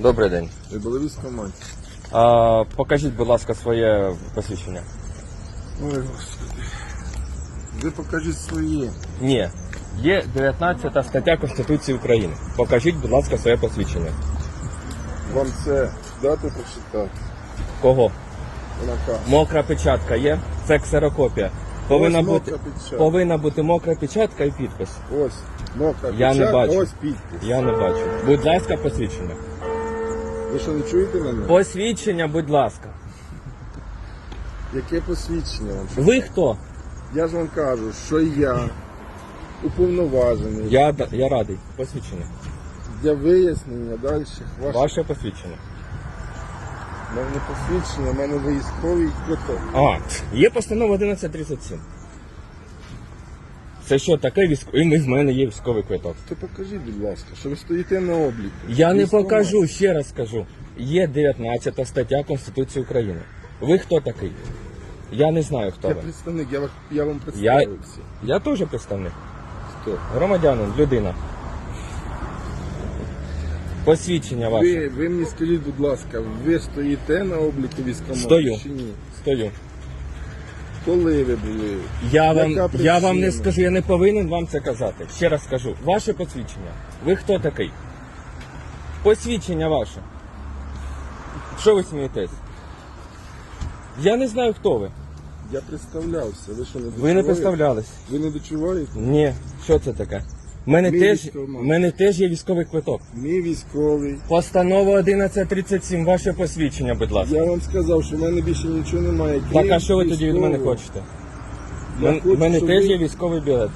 Добрий день. Були в? А, покажіть, будь ласка, своє посвідчення. Ой, господи. Ви покажіть своє. Ні. Є 19 стаття Конституції України. Покажіть, будь ласка, своє посвідчення. Вам це дати прочитати? Кого? Наказ. Мокра печатка є? Це ксерокопія. Повинна Ось бути, мокра печатка. повинна бути мокра печатка і підпис. Ось мокра Я не печатка, бачу. ось підпис. Я не бачу. Будь ласка, посвідчення. Ви що, не чуєте мене? Посвідчення, будь ласка. Яке посвідчення вам? Ви хто? Я ж вам кажу, що я уповноважений Я, я радий. Посвідчення. для вияснення далі ваших Ваше посвідчення. У мене посвідчення, у мене військовий квиток. А, є постанова 1137. Це що таке військовий? І в мене є військовий квиток. То покажіть, будь ласка, що ви стоїте на обліку. Я не покажу, ще раз скажу. Є 19 стаття Конституції України. Ви хто такий? Я не знаю, хто Я ви. представник, я, вас- я вам представився. Я теж представник. Хто? Громадянин, людина. Посвідчення ваше. Ви, ви мені скажіть, будь ласка, ви стоїте на обліку військкомату Стою. чи ні? Стою. Коли ви були? Я вам, Яка я вам не скажу, я не повинен вам це казати. Ще раз скажу. Ваше посвідчення. Ви хто такий? Посвідчення ваше. Що ви смієтесь? Я не знаю, хто ви. Я представлявся. Ви що не Ви не дочуваєте? представлялись. Ви не дочуваєте? Ні, що це таке? У мене, Мій теж, військкомат. мене теж є військовий квиток. Мій військовий. Постанова 1137, ваше посвідчення, будь ласка. Я вам сказав, що в мене більше нічого немає. Так, а що ви тоді від мене військового. хочете? Я У хочу, мене щоб теж ви є військовий білет.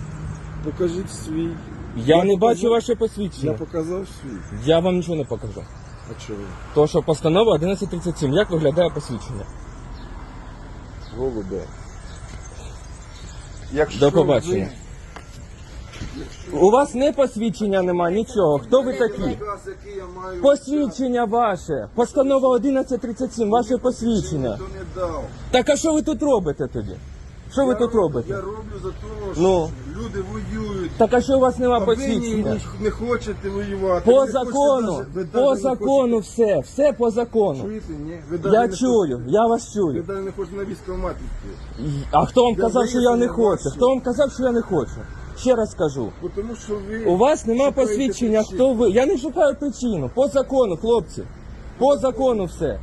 Покажіть свій. Я, Я не показав- бачу ваше Я посвідчення. показав свій. Я вам нічого не покажу. А чого? То, що постанова 1137, як виглядає посвідчення? Голубе. Якщо До побачення. ви- У вас не посвідчення нема, нічого. Хто ви такі? Наказ, який я маю, Посвідчення ваше. Постанова 1137, ваше посвідчення. ніхто не дав. Так а що ви тут робите тоді? Що ви Я тут роб- робите? Я роблю за того, що Ну. люди воюють. Так а що у вас нема А ви ні, посвідчення? ні- не хочете воювати. По Ви не хочете закону, даже- ви по не закону все, все по закону. Чуєте, ні? Ви даже Я не чую, хочете- я вас Ви чую. навіть не хочете на військкомат йти. А хто вам Я казав, що я не виїхав на хочу? Хто вам казав, що я не хочу? Ще раз кажу. Тому що ви У вас нема шукаєте посвідчення, причину. хто ви. Я не шукаю причину. По закону, хлопці. По закону все.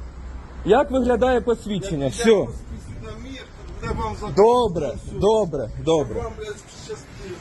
Як виглядає посвідчення? Я Все. вас на мір, де вам закон. Добре, добре, добре. Вам, блядь, щастить.